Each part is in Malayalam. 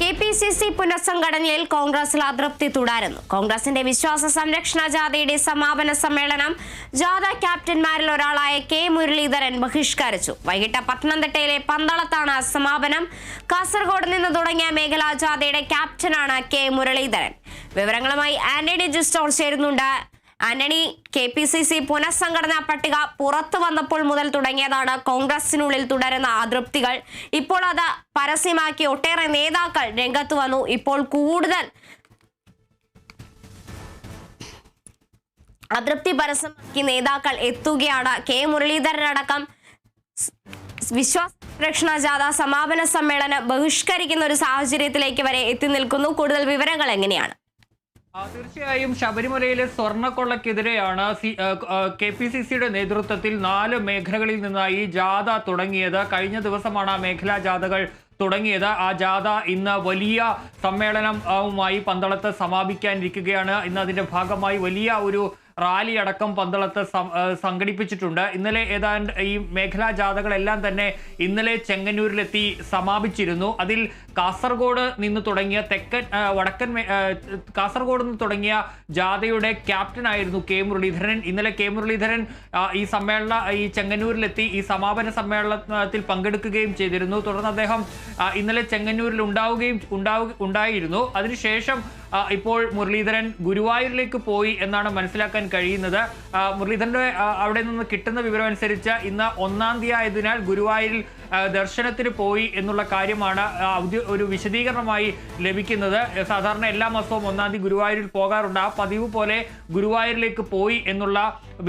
കെ പി സി സി പുനഃസംഘടനയിൽ കോൺഗ്രസിൽ അതൃപ്തി തുടരുന്നു. കോൺഗ്രസിന്റെ വിശ്വാസ സംരക്ഷണ ജാഥയുടെ സമാപന സമ്മേളനം ജാഥ ക്യാപ്റ്റന്മാരിൽ ഒരാളായ കെ മുരളീധരൻ ബഹിഷ്കരിച്ചു. വൈകിട്ട് പത്തനംതിട്ടയിലെ പന്തളത്താണ് സമാപനം. കാസർഗോഡ് നിന്ന് തുടങ്ങിയ മേഖലാ ജാഥയുടെ ക്യാപ്റ്റനാണ് കെ മുരളീധരൻ. വിവരങ്ങളുമായി ആന്റണി ജിസ്റ്റോർ ചേരുന്നുണ്ട്. Antony K P C C പുനഃസംഘടനാ പട്ടിക പുറത്തു വന്നപ്പോൾ മുതൽ തുടങ്ങിയതാണ് കോൺഗ്രസിനുള്ളിൽ തുടരുന്ന അതൃപ്തികൾ. ഇപ്പോൾ അത് പരസ്യമാക്കി ഒട്ടേറെ നേതാക്കൾ രംഗത്ത് വന്നു. ഇപ്പോൾ കൂടുതൽ അതൃപ്തി പരസ്യമാക്കി നേതാക്കൾ എത്തുകയാണ്. കെ മുരളീധരനടക്കം അടക്കം വിശ്വാസ സംരക്ഷണ ജാഥ സമാപന സമ്മേളനം ബഹിഷ്കരിക്കുന്ന ഒരു സാഹചര്യത്തിലേക്ക് വരെ എത്തി നിൽക്കുന്നു. കൂടുതൽ വിവരങ്ങൾ എങ്ങനെയാണ്? തീർച്ചയായും ശബരിമലയിലെ സ്വർണക്കൊള്ളക്കെതിരെയാണ് സി കെ പി സി സിയുടെ നേതൃത്വത്തിൽ നാല് മേഖലകളിൽ നിന്നായി ജാഥ തുടങ്ങിയത്. കഴിഞ്ഞ ദിവസമാണ് ആ മേഖലാ ജാഥകൾ തുടങ്ങിയത്. ആ ജാഥ ഇന്ന് വലിയ സമ്മേളനവുമായി പന്തളത്ത് സമാപിക്കാനിരിക്കുകയാണ്. ഇന്ന് അതിന്റെ ഭാഗമായി വലിയ ഒരു റാലി അടക്കം പന്തളത്ത് സംഘടിപ്പിച്ചിട്ടുണ്ട്. ഇന്നലെ ഏതാണ്ട് ഈ മേഖലാ ജാഥകളെല്ലാം തന്നെ ഇന്നലെ ചെങ്ങന്നൂരിലെത്തി സമാപിച്ചിരുന്നു. അതിൽ കാസർഗോഡ് നിന്ന് തുടങ്ങിയ തെക്കൻ വടക്കൻ കാസർഗോഡ് നിന്ന് തുടങ്ങിയ ജാഥയുടെ ക്യാപ്റ്റൻ ആയിരുന്നു കെ മുരളീധരൻ. ഇന്നലെ കെ മുരളീധരൻ ഈ സമ്മേളന ഈ ചെങ്ങന്നൂരിലെത്തി ഈ സമാപന സമ്മേളനത്തിൽ പങ്കെടുക്കുകയും ചെയ്തിരുന്നു. തുടർന്ന് അദ്ദേഹം ഇന്നലെ ചെങ്ങന്നൂരിൽ ഉണ്ടാവുകയും ഉണ്ടാവുക ഉണ്ടായിരുന്നു. അതിനുശേഷം ഇപ്പോൾ മുരളീധരൻ ഗുരുവായൂരിലേക്ക് പോയി എന്നാണ് മനസ്സിലാക്കാൻ കഴിയുന്നത്. മുരളീധരന്റെ അവിടെ നിന്ന് കിട്ടുന്ന വിവരം അനുസരിച്ച് ഇന്ന് ഒന്നാം തീയതി ആയതിനാൽ ഗുരുവായൂരിൽ ദർശനത്തിന് പോയി എന്നുള്ള കാര്യമാണ് ഒരു വിശദീകരണമായി ലഭിക്കുന്നത്. സാധാരണ എല്ലാ മാസവും ഒന്നാം തീയതി ഗുരുവായൂരിൽ പോകാറുണ്ട്. ആ പതിവ് പോലെ ഗുരുവായൂരിലേക്ക് പോയി എന്നുള്ള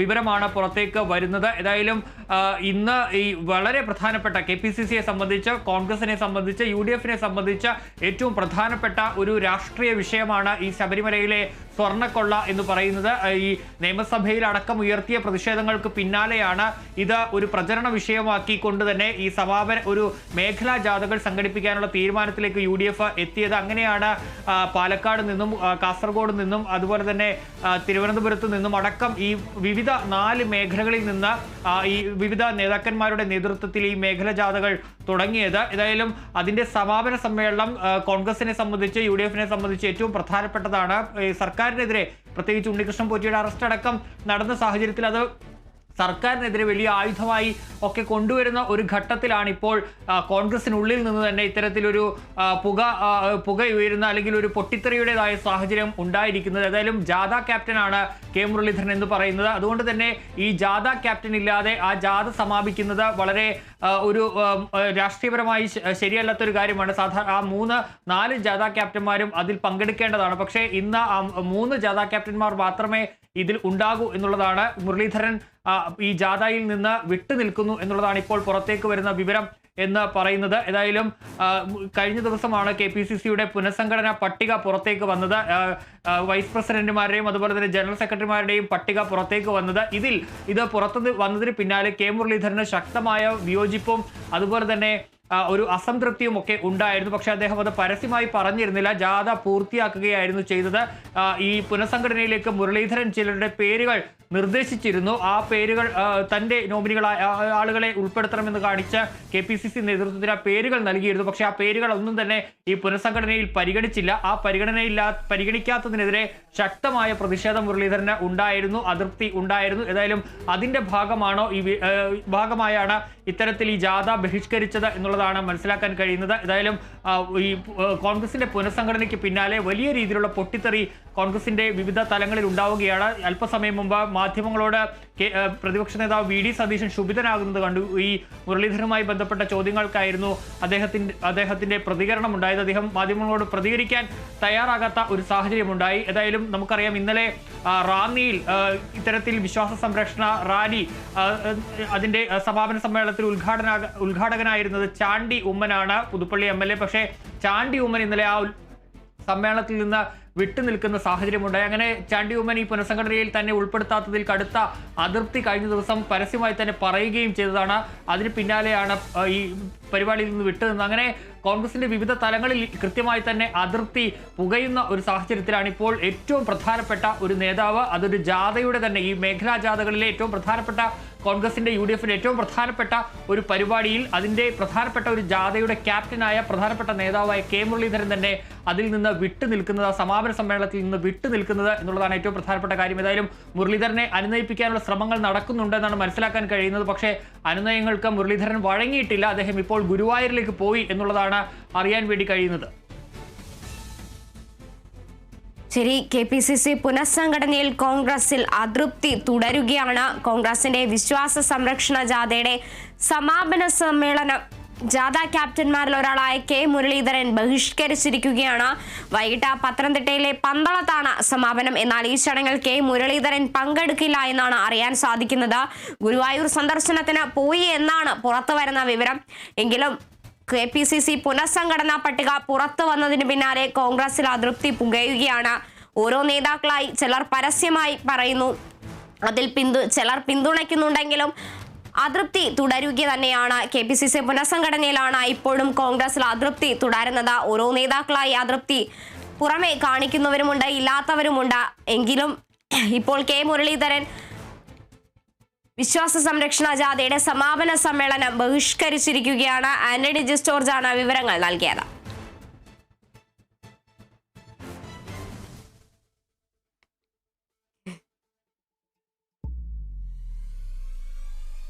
വിവരമാണ് പുറത്തേക്ക് വരുന്നത്. ഏതായാലും ഇന്ന് ഈ വളരെ പ്രധാനപ്പെട്ട കെ പി സി സിയെ സംബന്ധിച്ച് കോൺഗ്രസിനെ സംബന്ധിച്ച് യു ഡി എഫിനെ സംബന്ധിച്ച് ഏറ്റവും പ്രധാനപ്പെട്ട ഒരു രാഷ്ട്രീയ വിഷയമാണ് ഈ ശബരിമലയിലെ സ്വർണക്കൊള്ള എന്ന് പറയുന്നത് ഈ നിയമസഭയിൽ അടക്കം ഉയർത്തിയ പ്രതിഷേധങ്ങൾക്ക് പിന്നാലെയാണ് ഇത് ഒരു പ്രചരണ വിഷയമാക്കി കൊണ്ട് തന്നെ ഈ സമാപന ഒരു മേഖലാ ജാഥകൾ സംഘടിപ്പിക്കാനുള്ള തീരുമാനത്തിലേക്ക് യു എത്തിയത്. അങ്ങനെയാണ് പാലക്കാട് നിന്നും കാസർഗോഡ് നിന്നും അതുപോലെ തന്നെ തിരുവനന്തപുരത്ത് നിന്നും അടക്കം ഈ വിവിധ നാല് മേഖലകളിൽ നിന്ന് ഈ വിവിധ നേതാക്കന്മാരുടെ നേതൃത്വത്തിൽ ഈ മേഖല ജാഥകൾ തുടങ്ങിയത്. ഏതായാലും അതിന്റെ സമാപന സമ്മേളനം കോൺഗ്രസിനെ സംബന്ധിച്ച് യു സംബന്ധിച്ച് ഏറ്റവും പ്രധാനപ്പെട്ടതാണ്. ഈ സർക്കാരിനെതിരെ പ്രത്യേകിച്ച് ഉണ്ണികൃഷ്ണൻ പോറ്റിയുടെ അറസ്റ്റ് അടക്കം നടന്ന സാഹചര്യത്തിൽ അത് സർക്കാരിനെതിരെ വലിയ ആയുധമായി ഒക്കെ കൊണ്ടുവരുന്ന ഒരു ഘട്ടത്തിലാണ് ഇപ്പോൾ കോൺഗ്രസിനുള്ളിൽ നിന്ന് തന്നെ ഇത്തരത്തിലൊരു പുക ആ, പുക ഉയരുന്ന അല്ലെങ്കിൽ ഒരു പൊട്ടിത്തെറിയുടേതായ സാഹചര്യം ഉണ്ടായിരിക്കുന്നത്. ഏതായാലും ജാഥ ക്യാപ്റ്റനാണ് കെ മുരളീധരൻ എന്ന് പറയുന്നത്. അതുകൊണ്ട് തന്നെ ഈ ജാഥ ക്യാപ്റ്റൻ ഇല്ലാതെ ആ ജാഥ സമാപിക്കുന്നത് വളരെ ഒരു രാഷ്ട്രീയപരമായി ശരിയല്ലാത്തൊരു കാര്യമാണ്. സാധാരണ ആ മൂന്ന് നാല് ജാഥ ക്യാപ്റ്റന്മാരും അതിൽ പങ്കെടുക്കേണ്ടതാണ്. പക്ഷേ ഇന്ന് ആ മൂന്ന് ജാഥ ക്യാപ്റ്റന്മാർ മാത്രമേ ഇതിൽ ഉണ്ടാകൂ എന്നുള്ളതാണ് മുരളീധരൻ ഈ ജാഥയിൽ നിന്ന് വിട്ടുനിൽക്കുന്നു എന്നുള്ളതാണ് ഇപ്പോൾ പുറത്തേക്ക് വരുന്ന വിവരം എന്ന് പറയുന്നത്. ഏതായാലും കഴിഞ്ഞ ദിവസമാണ് കെ പി സി സിയുടെ പുനഃസംഘടനാ പട്ടിക പുറത്തേക്ക് വന്നത്. വൈസ് പ്രസിഡന്റുമാരുടെയും അതുപോലെ തന്നെ ജനറൽ സെക്രട്ടറിമാരുടെയും പട്ടിക പുറത്തേക്ക് വന്നത്. ഇതിൽ ഇത് പുറത്തു വന്നതിന് പിന്നാലെ കെ മുരളീധരന് ശക്തമായ വിയോജിപ്പും അതുപോലെ തന്നെ ഒരു അസംതൃപ്തിയും ഒക്കെ ഉണ്ടായിരുന്നു. പക്ഷെ അദ്ദേഹം അത് പരസ്യമായി പറഞ്ഞിരുന്നില്ല. ജാഥ പൂർത്തിയാക്കുകയായിരുന്നു ചെയ്തത്. ഈ പുനഃസംഘടനയിലേക്ക് മുരളീധരൻ ചിലരുടെ പേരുകൾ നിർദ്ദേശിച്ചിരുന്നു. ആ പേരുകൾ തന്റെ നോമിനികളായ ആളുകളെ ഉൾപ്പെടുത്തണമെന്ന് കാണിച്ച് കെ പി സി സി നേതൃത്വത്തിന് ആ പേരുകൾ നൽകിയിരുന്നു. പക്ഷെ ആ പേരുകൾ ഒന്നും തന്നെ ഈ പുനഃസംഘടനയിൽ പരിഗണിച്ചില്ല. ആ പരിഗണനയില്ലാ പരിഗണിക്കാത്തതിനെതിരെ ശക്തമായ പ്രതിഷേധം മുരളീധരന് ഉണ്ടായിരുന്നു. അതൃപ്തി ഉണ്ടായിരുന്നു. ഏതായാലും അതിന്റെ ഭാഗമാണോ ഈ ഭാഗമായാണ് ഇത്തരത്തിൽ ഈ ജാഥ ബഹിഷ്കരിച്ചത് എന്നുള്ളതാണ് മനസ്സിലാക്കാൻ കഴിയുന്നത്. ഏതായാലും ഈ കോൺഗ്രസിന്റെ പുനഃസംഘടനയ്ക്ക് പിന്നാലെ വലിയ രീതിയിലുള്ള പൊട്ടിത്തെറി കോൺഗ്രസിന്റെ വിവിധ തലങ്ങളിൽ ഉണ്ടാവുകയാണ്. അല്പസമയം മുമ്പ് മാധ്യമങ്ങളോട് പ്രതിപക്ഷ നേതാവ് വി. ഡി. സതീശൻ ശുഭിതനാകുന്നത് കണ്ടു. ഈ മുരളീധരനുമായി ബന്ധപ്പെട്ട ചോദ്യങ്ങൾക്കായിരുന്നു അദ്ദേഹത്തിന്റെ അദ്ദേഹത്തിന്റെ പ്രതികരണം ഉണ്ടായത്. അദ്ദേഹം മാധ്യമങ്ങളോട് പ്രതികരിക്കാൻ തയ്യാറാകാത്ത ഒരു സാഹചര്യമുണ്ടായി. ഏതായാലും നമുക്കറിയാം ഇന്നലെ റാന്നിയിൽ ഇത്തരത്തിൽ വിശ്വാസ സംരക്ഷണ റാലി അതിന്റെ സമാപന സമ്മേളനത്തിൽ ഉദ്ഘാടന ഉദ്ഘാടകനായിരുന്നത് ചാണ്ടി ഉമ്മനാണ് പുതുപ്പള്ളി എം എൽ എ. പക്ഷേ ചാണ്ടി ഉമ്മൻ ഇന്നലെ ആ സമ്മേളനത്തിൽ നിന്ന് വിട്ടുനിൽക്കുന്ന സാഹചര്യമുണ്ടായി. അങ്ങനെ ചാണ്ടി ഉമ്മൻ ഈ പുനഃസംഘടനയിൽ തന്നെ ഉൾപ്പെടുത്താത്തതിൽ കടുത്ത അതിർത്തി കഴിഞ്ഞ ദിവസം പരസ്യമായി തന്നെ പറയുകയും ചെയ്തതാണ്. അതിന് പിന്നാലെയാണ് ഈ പരിപാടിയിൽ നിന്ന് വിട്ടു നിന്ന് അങ്ങനെ കോൺഗ്രസിന്റെ വിവിധ തലങ്ങളിൽ കൃത്യമായി തന്നെ അതിർത്തി പുകയുന്ന ഒരു സാഹചര്യത്തിലാണ് ഇപ്പോൾ ഏറ്റവും പ്രധാനപ്പെട്ട ഒരു നേതാവ്. അതൊരു ജാഥയുടെ തന്നെ ഈ മേഖലാ ജാഥകളിലെ ഏറ്റവും പ്രധാനപ്പെട്ട കോൺഗ്രസിന്റെ യു ഡി എഫിന്റെ ഏറ്റവും പ്രധാനപ്പെട്ട ഒരു പരിപാടിയിൽ അതിന്റെ പ്രധാനപ്പെട്ട ഒരു ജാഥയുടെ ക്യാപ്റ്റനായ പ്രധാനപ്പെട്ട നേതാവായ കെ മുരളീധരൻ തന്നെ അതിൽ നിന്ന് വിട്ടു നിൽക്കുന്നത് ആ സമാപന സമ്മേളനത്തിൽ നിന്ന് വിട്ടു നിൽക്കുന്നത് എന്നുള്ളതാണ് ഏറ്റവും പ്രധാനപ്പെട്ട കാര്യം. ഏതായാലും മുരളീധരനെ അനുനയിപ്പിക്കാനുള്ള ശ്രമങ്ങൾ നടക്കുന്നുണ്ടെന്നാണ് മനസ്സിലാക്കാൻ കഴിയുന്നത്. പക്ഷേ അനുനയങ്ങൾക്ക് മുരളീധരൻ വഴങ്ങിയിട്ടില്ല. അദ്ദേഹം ഇപ്പോൾ ഗുരുവായൂരിലേക്ക് പോയി എന്നുള്ളതാണ് അറിയാൻ വേണ്ടി കഴിയുന്നത്. ശരി കെ പി സി സി പുനഃസംഘടനയിൽ കോൺഗ്രസിൽ അതൃപ്തി തുടരുകയാണ്. കോൺഗ്രസിന്റെ വിശ്വാസ സംരക്ഷണ ജാഥയുടെ സമാപന സമ്മേളനം ജാഥ ക്യാപ്റ്റന്മാരിൽ ഒരാളായ കെ മുരളീധരൻ ബഹിഷ്കരിച്ചിരിക്കുകയാണ്. വൈകിട്ട് പത്തനംതിട്ടയിലെ പന്തളത്താണ് സമാപനം. എന്നാൽ ഈ ചടങ്ങിൽ കെ മുരളീധരൻ പങ്കെടുക്കില്ല എന്നാണ് അറിയാൻ സാധിക്കുന്നത്. ഗുരുവായൂർ സന്ദർശനത്തിന് പോയി എന്നാണ് പുറത്തു വരുന്ന വിവരം. എങ്കിലും കെ പി സി സി പുനഃസംഘടനാ പട്ടിക പുറത്തു വന്നതിന് പിന്നാലെ കോൺഗ്രസിൽ അതൃപ്തി പുകയുകയാണ്. ഓരോ നേതാക്കളായി ചിലർ പരസ്യമായി പറയുന്നു. അതിൽ പിന്തു ചിലർ പിന്തുണയ്ക്കുന്നുണ്ടെങ്കിലും അതൃപ്തി തുടരുക തന്നെയാണ്. കെ പി സി സി പുനഃസംഘടനയിലാണ് ഇപ്പോഴും കോൺഗ്രസിൽ അതൃപ്തി തുടരുന്നത്. ഓരോ നേതാക്കളായി അതൃപ്തി പുറമെ കാണിക്കുന്നവരുമുണ്ട് ഇല്ലാത്തവരുമുണ്ട്. എങ്കിലും ഇപ്പോൾ കെ മുരളീധരൻ വിശ്വാസ സംരക്ഷണ ജാഥയുടെ സമാപന സമ്മേളനം ബഹിഷ്കരിച്ചിരിക്കുകയാണ് ആന്റണി ജിസ്റ്റോർജാണ് വിവരങ്ങൾ നൽകിയത്.